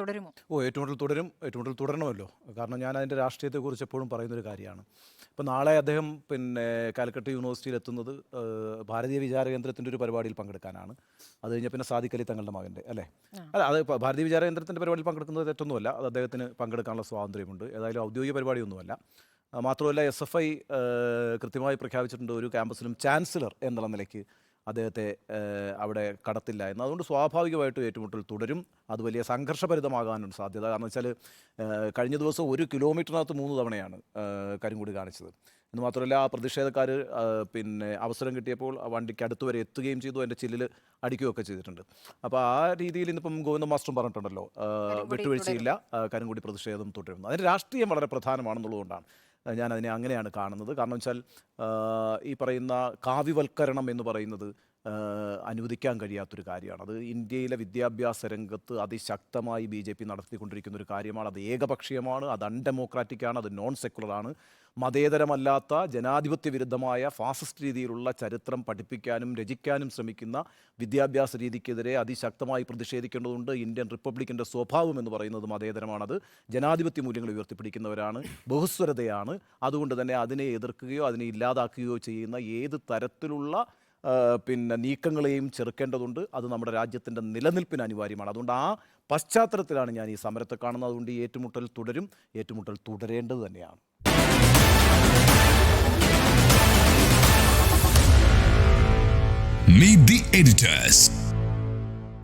തുടരുമോ? ഓ ഏറ്റവും കൂടുതൽ തുടരും ഏറ്റവും കൂടുതൽ തുടരണമല്ലോ. കാരണം ഞാൻ അതിന്റെ രാഷ്ട്രീയത്തെക്കുറിച്ച് എപ്പോഴും പറയുന്ന ഒരു കാര്യമാണ്. ഇപ്പം നാളെ അദ്ദേഹം പിന്നെ കാലിക്കട്ട് യൂണിവേഴ്സിറ്റിയിൽ എത്തുന്നത് ഭാരതീയ വിചാര കേന്ദ്രത്തിന്റെ ഒരു പരിപാടിയിൽ പങ്കെടുക്കാനാണ്. അത് കഴിഞ്ഞ പിന്നെ സാധിക്കലി തങ്ങളുടെ മകന്റെ അല്ലേ? അല്ല അത് ഭാരതീയ വിചാര കേന്ദ്രത്തിന്റെ പരിപാടിയിൽ പങ്കെടുക്കുന്നത് തെറ്റൊന്നുമല്ല അത് അദ്ദേഹത്തിന് പങ്കെടുക്കാനുള്ള സ്വാതന്ത്ര്യമുണ്ട്. ഏതായാലും ഔദ്യോഗിക പരിപാടിയൊന്നുമല്ല. മാത്രമല്ല എസ് എഫ് ഐ കൃത്യമായി പ്രഖ്യാപിച്ചിട്ടുണ്ട് ഒരു ക്യാമ്പസിലും ചാൻസലർ എന്നുള്ള നിലയ്ക്ക് അദ്ദേഹത്തെ അവിടെ കടത്തില്ല എന്ന്. അതുകൊണ്ട് സ്വാഭാവികമായിട്ടും ഏറ്റുമുട്ടൽ തുടരും. അത് വലിയ സംഘർഷഭരിതമാകാനും സാധ്യത. കാരണം വെച്ചാൽ കഴിഞ്ഞ ദിവസം ഒരു കിലോമീറ്ററിനകത്ത് മൂന്ന് തവണയാണ് കരിങ്കുടി കാണിച്ചത്. എന്ന് മാത്രമല്ല ആ പ്രതിഷേധക്കാർ പിന്നെ അവസരം കിട്ടിയപ്പോൾ വണ്ടിക്ക് അടുത്ത് വരെ എത്തുകയും ചെയ്തു. അതിന്റെ ചില്ലിൽ അടിക്കുകയൊക്കെ ചെയ്തിട്ടുണ്ട്. അപ്പോൾ ആ രീതിയിൽ ഇന്നിപ്പം ഗോവിന്ദ മാസ്റ്ററും പറഞ്ഞിട്ടുണ്ടല്ലോ വിട്ടുവീഴ്ചയില്ല കരിങ്കുടി പ്രതിഷേധം തുടരുന്നു. അതിന് രാഷ്ട്രീയം വളരെ പ്രധാനമാണെന്നുള്ളതുകൊണ്ടാണ്. അതിനെ അങ്ങനെയാണ് കാണുന്നത്. കാരണം വെച്ചാൽ ഈ പറയുന്ന കാവ്യവൽക്കരണം എന്ന് പറയുന്നത് അനുവദിക്കാൻ കഴിയാത്തൊരു കാര്യമാണ്. അത് ഇന്ത്യയിലെ വിദ്യാഭ്യാസ രംഗത്ത് അതിശക്തമായി ബി ജെ പി നടത്തിക്കൊണ്ടിരിക്കുന്ന ഒരു കാര്യമാണ്. അത് ഏകപക്ഷീയമാണ് അത് അൺഡെമോക്രാറ്റിക്കാണ് അത് നോൺ സെക്യുലർ ആണ് മതേതരമല്ലാത്ത ജനാധിപത്യ വിരുദ്ധമായ ഫാസിസ്റ്റ് രീതിയിലുള്ള ചരിത്രം പഠിപ്പിക്കാനും രചിക്കാനും ശ്രമിക്കുന്ന വിദ്യാഭ്യാസ രീതിക്കെതിരെ അതിശക്തമായി പ്രതിഷേധിക്കേണ്ടതുണ്ട്. ഇന്ത്യൻ റിപ്പബ്ലിക്കിന്റെ സ്വഭാവം എന്ന് പറയുന്നത് മതേതരമാണത്. ജനാധിപത്യ മൂല്യങ്ങൾ ഉയർത്തിപ്പിടിക്കുന്നവരാണ് ബഹുസ്വരതയാണ്. അതുകൊണ്ട് തന്നെ അതിനെ എതിർക്കുകയോ അതിനെ ഇല്ലാതാക്കുകയോ ചെയ്യുന്ന ഏത് തരത്തിലുള്ള പിന്നെ നീക്കങ്ങളെയും ചെറുക്കേണ്ടതുണ്ട്. അത് നമ്മുടെ രാജ്യത്തിന്റെ നിലനിൽപ്പിന് അനിവാര്യമാണ്. അതുകൊണ്ട് ആ പശ്ചാത്തലത്തിലാണ് ഞാൻ ഈ സമരത്തെ കാണുന്നത്. അതുകൊണ്ട് ഏറ്റുമുട്ടൽ തുടരും. ഏറ്റുമുട്ടൽ തുടരേണ്ടത് തന്നെയാണ്. Meet the editors.